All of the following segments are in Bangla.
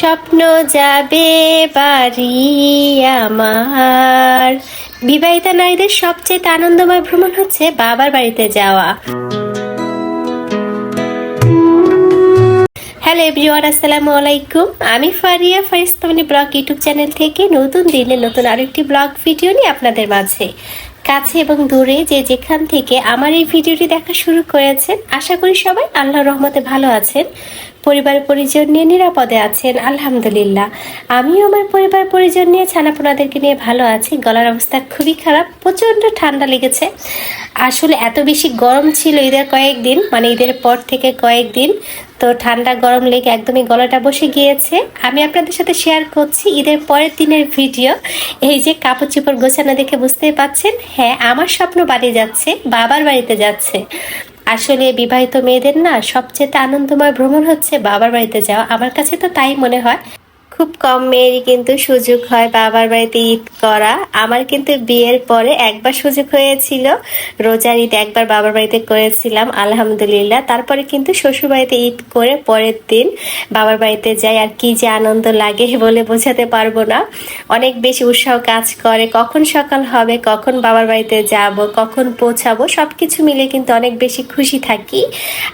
স্বপ্ন যাবে বাড়ি আমার। বিবাহিতা নারীদের সবচেয়ে আনন্দময় ভ্রমণ হচ্ছে বাবার বাড়িতে যাওয়া। হ্যালো এভরিওয়ান, আসসালামু আলাইকুম। আমি Faria Faristamoni blog YouTube channel থেকে নতুন দিনে নতুন আরেকটি ব্লগ ভিডিও নিয়ে আপনাদের মাঝে। কাছে এবং দূরে যে যেখান থেকে আমার এই ভিডিওটি দেখা শুরু করেছেন, আশা করি সবাই আল্লাহ রহমতে ভালো আছেন। পরিবার পরিজন নিয়ে নিরাপদে আছেন, আলহামদুলিল্লাহ। আমিও আমার পরিবার পরিজন নিয়ে ছানাপোনাদেরকে নিয়ে ভালো আছি। গলার অবস্থা খুবই খারাপ, প্রচণ্ড ঠান্ডা লেগেছে। আসলে এত বেশি গরম ছিল ঈদের কয়েকদিন মানে ঈদের পর থেকে কয়েকদিন, তো ঠান্ডা গরম লেগে একদমই গলাটা বসে গিয়েছে। আমি আপনাদের সাথে শেয়ার করছি ঈদের পরের দিনের ভিডিও এই যে কাপড় চোপড় গোছানো দেখে বুঝতেই পাচ্ছেন হ্যাঁ আমার স্বপ্ন বাড়ি যাচ্ছে, বাবার বাড়িতে যাচ্ছে। আসলে বিবাহিত মেয়েদের না সবচেয়ে আনন্দময় ভ্রমণ হচ্ছে বাবার বাড়িতে যাওয়া। আমার কাছে তো তাই মনে হয়। খুব কম মেয়েরই কিন্তু সুযোগ হয় বাবার বাড়িতে ঈদ করা। আমার কিন্তু বিয়ের পরে একবার সুযোগ হয়েছিল। রোজার ঈদ একবার বাবার বাড়িতে করেছিলাম, আলহামদুলিল্লাহ। তারপরে কিন্তু শ্বশুর বাড়িতে ঈদ করে পরের দিন বাবার বাড়িতে যাই আর কি যে আনন্দ লাগে বলে বোঝাতে পারব না। অনেক বেশি উৎসাহ কাজ করে, কখন সকাল হবে, কখন বাবার বাড়িতে যাব, কখন পৌঁছাবো সব কিছু মিলে কিন্তু অনেক বেশি খুশি থাকি।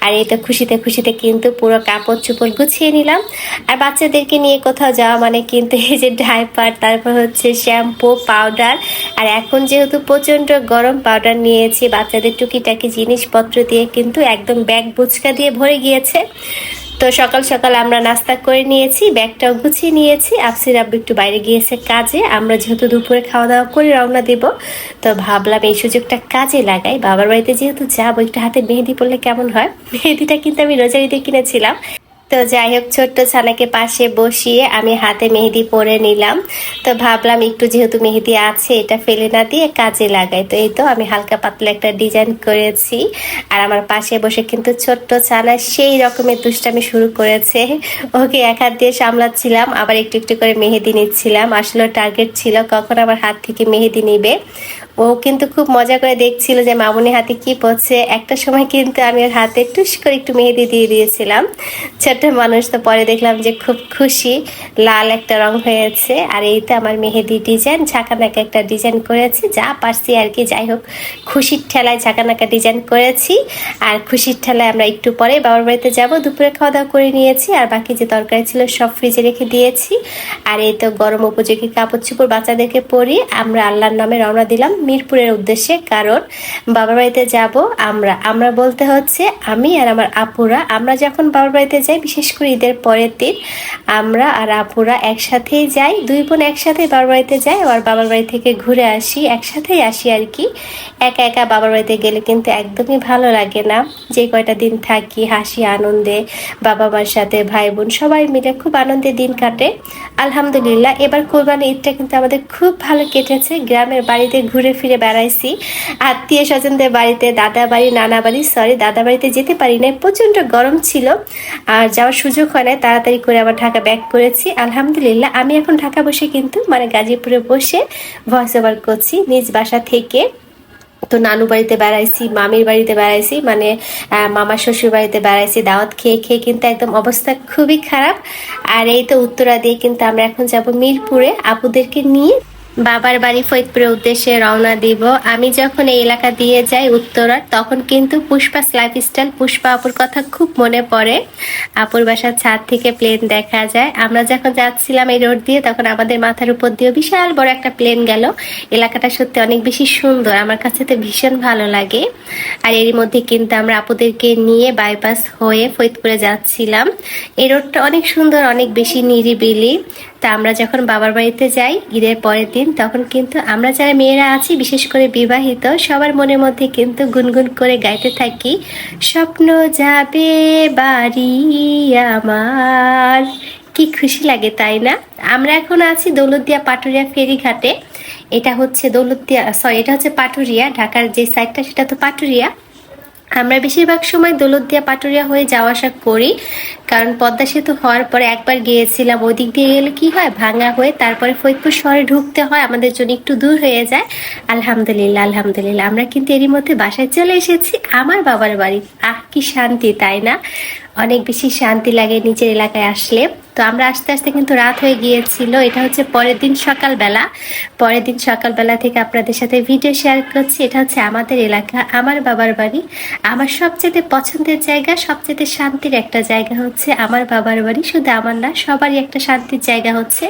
আর এটা খুশিতে খুশিতে কিন্তু পুরো কাপড় চোপড় গুছিয়ে নিলাম। আর বাচ্চাদেরকে নিয়ে কোথাও যাওয়া মানে কিন্তু এই যে ডাইপার তারপর হচ্ছে শ্যাম্পু পাউডার আর এখন যেহেতু প্রচণ্ড গরম পাউডার নিয়েছি, বাচ্চাদের টুকিটাকি জিনিসপত্র দিয়ে কিন্তু একদম ব্যাগ বুচকা দিয়ে ভরে গিয়েছে। তো সকাল সকাল আমরা নাস্তা করে নিয়েছি, ব্যাগটাও গুছিয়ে নিয়েছি। আফসির আব্বু একটু বাইরে গিয়েছে কাজে, আমরা যেহেতু দুপুরে খাওয়া দাওয়া করে রওনা দেব, তো ভাবলাম এই সুযোগটা কাজে লাগাই। বাবার বাড়িতে যেহেতু যাব, একটু হাতে মেহেদি পড়লে কেমন হয়? মেহেদিটা কিন্তু আমি রোজারিতে কিনেছিলাম। তো যাই হোক, ছোট্ট ছানাকে পাশে বসিয়ে আমি হাতে মেহেদি পরে নিলাম। তো ভাবলাম একটু যেহেতু মেহেদি আছে, এটা ফেলে না দিয়ে কাজে লাগাই। তো এই তো আমি হালকা পাতলা একটা ডিজাইন করেছি। আর আমার পাশে বসে কিন্তু ছোট্ট ছানা সেই রকমের দুষ্টামি শুরু করেছে। ওকে এক হাত দিয়ে সামলাচ্ছিলাম, আবার একটু একটু করে মেহেদি নিচ্ছিলাম। আসলে টার্গেট ছিল কখন আমার হাত থেকে মেহেদি নিবে। ও কিন্তু খুব মজা করে দেখছিল যে মামুনি হাতে কি পড়ছে। একটা সময় কিন্তু আমি ওর হাতে টুস করে একটু মেহেদি দিয়ে দিয়েছিলাম। ছোট্ট মানুষ তো পরে দেখলাম যে খুব খুশি, লাল একটা রং হয়েছে। আর এই তো আমার মেহেদি ডিজাইন, ঝাঁকানাকা একটা ডিজাইন করেছি। যা পারছি আর কি, যাই হোক, খুশির ঠেলায় ঝাঁকানাকা ডিজাইন করেছি। আর খুশির ঠেলায় আমরা একটু পরে বাবার বাড়িতে যাব। দুপুরে খাওয়া দাওয়া করে নিয়েছি। আর বাকি যে তরকারি ছিল সব ফ্রিজে রেখে দিয়েছি। আর এই তো গরম উপযোগী কাপড় চোপড় বাচ্চাদেরকে পরি আমরা আল্লাহর নামে রওনা দিলাম। মিরপুরের উদ্দেশ্যে, কারণ বাবার বাড়িতে যাব আমরা। আমরা বলতে হচ্ছে আমি আর আমার আপুরা। আমরা যখন বাবার বাড়িতে যাই, বিশেষ করে ঈদের পরের দিন, আমরা আর আপুরা একসাথেই যাই। দুই বোন একসাথে বাবার বাড়িতে যাই আর বাবার বাড়ি থেকে ঘুরে আসি, একসাথেই আসি আর কি। একা একা বাবার বাড়িতে গেলে কিন্তু একদমই ভালো লাগে না। যে কয়টা দিন থাকি, হাসি, আনন্দে, বাবা মার সাথে, ভাই বোন, সবাই মিলে খুব আনন্দে দিন কাটে। আলহামদুলিল্লাহ, এবার কোরবানি ঈদটা কিন্তু আমাদের খুব ভালো কেটেছে। গ্রামের বাড়িতে ঘুরে ফিরে বেড়াইছি। আত্মীয় স্বজনদের বাড়িতে, দাদা বাড়ি, নানা বাড়ি সরি দাদা বাড়িতে যেতে পারি না প্রচণ্ড গরম ছিল। আর যাওয়ার সুযোগ হয় না তাড়াতাড়ি করে আবার ঢাকা ব্যাক করেছি। আলহামদুলিল্লাহ, আমি এখন ঢাকা বসে কিন্তু মানে গাজীপুরে বসে ভয়েস ওভার করছি। নিজ বাসা থেকে তো নানু বাড়িতে বেড়াইছি, মামির বাড়িতে বেড়াইছি মানে মামার শ্বশুর বাড়িতে বেড়াইছি, দাওয়াত খেয়ে খেয়ে কিন্তু একদম অবস্থা খুবই খারাপ। আর এই তো উত্তরা দিয়ে কিন্তু আমরা এখন যাব মিরপুরে। আপুদেরকে নিয়ে বাবার বাড়ি ফরিদপুরের উদ্দেশ্যে রওনা দিব। আমি যখন এই এলাকা দিয়ে যাই উত্তরার, তখন কিন্তু পুষ্পাস লাইফস্টাইল পুষ্পা আপুর কথা খুব মনে পড়ে। আপুর বাসার ছাদ থেকে প্লেন দেখা যায়। আমরা যখন যাচ্ছিলাম এই রোড দিয়ে, তখন আমাদের মাথার উপর দিয়ে বিশাল বড় একটা প্লেন গেল। এলাকাটা সত্যি অনেক বেশি সুন্দর, আমার কাছে তো ভীষণ ভালো লাগে। আর এরই মধ্যে কিন্তু আমরা আপুদেরকে নিয়ে বাইপাস হয়ে ফরিদপুরে যাচ্ছিলাম। এই রোডটা অনেক সুন্দর, অনেক বেশি নিরিবিলি। তা আমরা যখন বাবার বাড়িতে যাই ঈদের পরের দিন, তখন কিন্তু আমরা যারা মেয়েরা আছি, বিশেষ করে বিবাহিত, সবার মনের মধ্যে কিন্তু গুনগুন করে গাইতে থাকি, স্বপ্ন যাবে বাড়ি আমার। কি খুশি লাগে, তাই না? আমরা এখন আছি দৌলতদিয়া পাটুরিয়া ফেরিঘাটে। এটা হচ্ছে দৌলতদিয়া সরি এটা হচ্ছে পাটুরিয়া, ঢাকার যে সাইডটা সেটা তো পাটুরিয়া। আমরা বেশিরভাগ সময় দোলত দিয়া পাটুরিয়া হয়ে যাওয়া আসা করি, কারণ পদ্মা সেতু হওয়ার পরে একবার গিয়েছিলাম ওই দিক দিয়ে গেলে কি হয়, ভাঙা হয়ে তারপরে ফরিদপুর শহরে ঢুকতে হয়, আমাদের জন্য একটু দূর হয়ে যায়। আলহামদুলিল্লাহ আলহামদুলিল্লাহ, আমরা কিন্তু এরই মধ্যে বাসায় চলে এসেছি, আমার বাবার বাড়ি। আহ, কি শান্তি, তাই না? অনেক বেশি শান্তি লাগে নিচের এলাকায় আসলে। তো আমরা আস্তে আস্তে কিন্তু রাত হয়ে গিয়েছিল। এটা হচ্ছে পরের দিন সকালবেলা। পরের দিন সকালবেলা থেকে আপনাদের সাথে ভিডিও শেয়ার করছি। এটা হচ্ছে আমাদের এলাকা, আমার বাবার বাড়ি। আমার সবচেয়ে পছন্দের জায়গা, সবচেয়ে শান্তির একটা জায়গা হচ্ছে আমার বাবার বাড়ি। শুধু আমার না, সবারই একটা শান্তির জায়গা হচ্ছে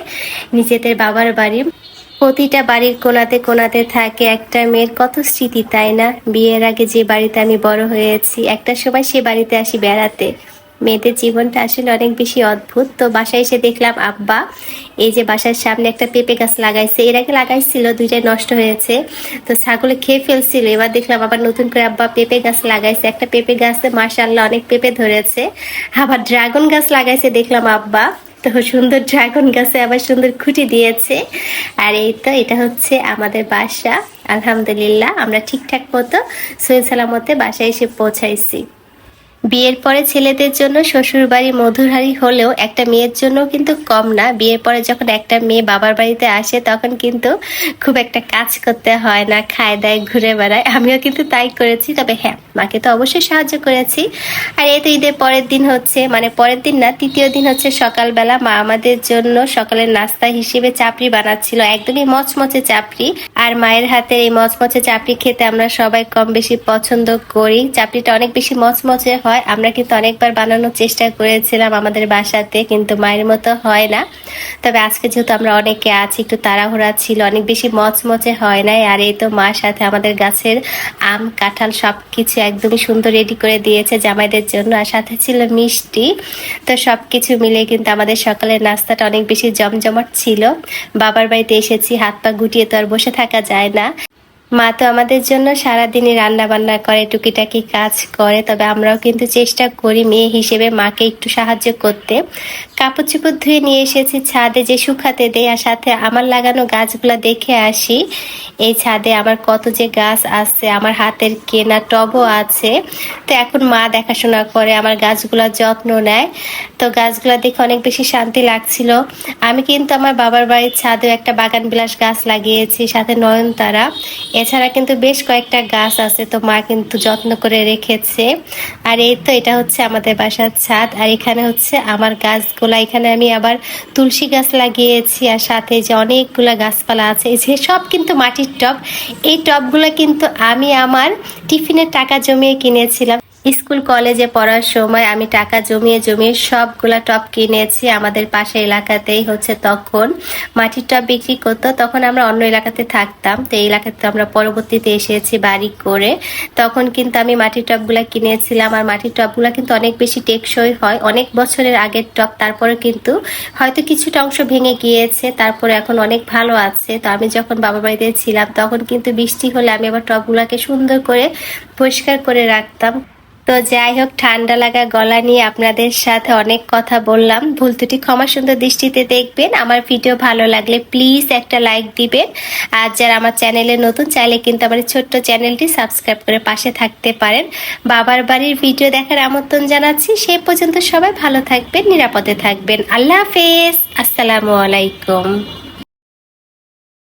নিজেদের বাবার বাড়ি। প্রতিটা বাড়ির কোনাতে কোনাতে থাকে একটা মেয়ের, কত স্মৃতি, তাই না? বিয়ের আগে যে বাড়িতে আমি বড় হয়েছি, একটা সময় সে বাড়িতে আসি বেড়াতে। মেয়েদের জীবনটা আসলে অনেক বেশি অদ্ভুত। তো বাসায় এসে দেখলাম আব্বা, এই যে বাসার সামনে একটা পেঁপে গাছ লাগাইছে। এর আগে লাগাইছিল, দুইটাই নষ্ট হয়েছে। তো ছাগলে খেয়ে ফেলছিল। এবার দেখলাম আবার নতুন করে আব্বা পেঁপে গাছ লাগাইছে। একটা পেঁপে গাছে মাসাল্লাহ অনেক পেঁপে ধরেছে। আবার ড্রাগন গাছ লাগাইছে দেখলাম আব্বা। তো সুন্দর ড্রাগন গাছে আবার সুন্দর খুঁটি দিয়েছে। আর এই তো, এটা হচ্ছে আমাদের বাসা। আলহামদুলিল্লাহ, আমরা ঠিকঠাক মতো সৈয়দ সালামতে বাসায় এসে পৌঁছাইছি। বিয়ের পরে ছেলেদের জন্য শ্বশুর বাড়ি মধুরহারি হলেও একটা মেয়ের জন্য কিন্তু কম না। বিয়ের পরে যখন একটা মেয়ে বাবার বাড়িতে আসে, তখন কিন্তু খুব একটা কাজ করতে হয় না, খায় দায়, ঘুরে বেড়ায়। আমিও কিন্তু তাই করেছি, তবে হ্যাঁ মাকে তো অবশ্যই সাহায্য করেছি। আর এই তো ঈদের পরের দিন হচ্ছে মানে পরের দিন না, তৃতীয় দিন হচ্ছে সকালবেলা মা আমাদের জন্য সকালের নাস্তা হিসেবে চাপড়ি বানাচ্ছিল, একদমই মচমচে চাপড়ি। আর মায়ের হাতের এই মচমচে চাপড়ি খেতে আমরা সবাই কম বেশি পছন্দ করি। চাপড়িটা অনেক বেশি মচমচে হয়। হয়। আমরা কিন্তু অনেকবার বানানোর চেষ্টা করেছিলাম আমাদের বাসাতে, কিন্তু মায়ের মতো হয় না। তবে আজকে যেহেতু আমরা অনেকে আছি, একটু তাড়াহুড়া ছিল, অনেক বেশি মচমচে হয় নাই। আর এই তো মার সাথে আমাদের গাছের আম, কাঁঠাল সব কিছু একদমই সুন্দর রেডি করে দিয়েছে জামাইদের জন্য। আর সাথে ছিল মিষ্টি। তো সব কিছু মিলে কিন্তু আমাদের সকালের নাস্তাটা অনেক বেশি জমজমাট ছিল। বাবার বাড়িতে এসেছি, হাত পা গুটিয়ে তো আর বসে থাকা যায় না। মা তো আমাদের জন্য সারাদিনই রান্না বান্না করে, টুকিটাকি কাজ করে। তবে আমরাও কিন্তু চেষ্টা করি মেয়ে হিসেবে মাকে একটু সাহায্য করতে। কাপড় চোপড় ধুয়ে নিয়ে এসেছি ছাদে, যে শুকাতে দেয় আর সাথে আমার লাগানো গাছগুলো দেখে আসি, এই ছাদে আমার কত যে গাছ আছে, আমার হাতের কেনা টবও আছে। তো এখন মা দেখাশোনা করে, আমার গাছগুলোর যত্ন নেয়। তো গাছগুলো দেখে অনেক বেশি শান্তি লাগছিল। আমি কিন্তু আমার বাবার বাড়ির ছাদেও একটা বাগান বিলাস গাছ লাগিয়েছি, সাথে নয়নতারা। এছাড়া কিন্তু বেশ কয়েকটা গাছ আছে, তো মা কিন্তু যত্ন করে রেখেছে। আর এই তো এটা হচ্ছে আমাদের বাসার ছাদ, আর এখানে হচ্ছে আমার গাছগুলা। এখানে আমি আবার তুলসী গাছ লাগিয়েছি, আর সাথে যে অনেকগুলো গাছপালা আছে যে সব কিন্তু মাটির টব। এই টবগুলো কিন্তু আমি আমার টিফিনের টাকা জমিয়ে কিনেছিলাম। স্কুল, কলেজে পড়ার সময় আমি টাকা জমিয়ে জমিয়ে সবগুলা টপ কিনেছি আমাদের পাশে এলাকাতেই হচ্ছে তখন। মাটির টপ বিক্রি করতো, তখন আমরা অন্য এলাকাতে থাকতাম। তো এই এলাকাতে আমরা পরবর্তীতে এসেছি বাড়ি করে। তখন কিন্তু আমি মাটির টপগুলা কিনেছিলাম আর মাটির টপগুলা কিন্তু অনেক বেশি টেকসই হয়। অনেক বছরের আগের টপ তারপরে কিন্তু হয়তো কিছুটা অংশ ভেঙে গিয়েছে, তারপরে এখন অনেক ভালো আছে। তো আমি যখন বাবা বাড়িতে ছিলাম, তখন কিন্তু বৃষ্টি হলে আমি আবার টপগুলাকে সুন্দর করে পরিষ্কার করে রাখতাম। তো যাই হোক, ঠান্ডা লাগা গলা নিয়ে আপনাদের সাথে অনেক কথা বললাম। ভুল ত্রুটি ক্ষমা সুন্দর দৃষ্টিতে দেখবেন। আমার ভিডিও ভালো লাগলে প্লিজ একটা লাইক দিবেন। আর যারা আমার চ্যানেলে নতুন, চাইলে কিন্তু আমার ছোট্ট চ্যানেলটি সাবস্ক্রাইব করে পাশে থাকতে পারেন। বাবার বাড়ির ভিডিও দেখার আমন্ত্রণ জানাচ্ছি। সে পর্যন্ত সবাই ভালো থাকবেন, নিরাপদে থাকবেন। আল্লাহ হাফেজ। আসসালামু আলাইকুম।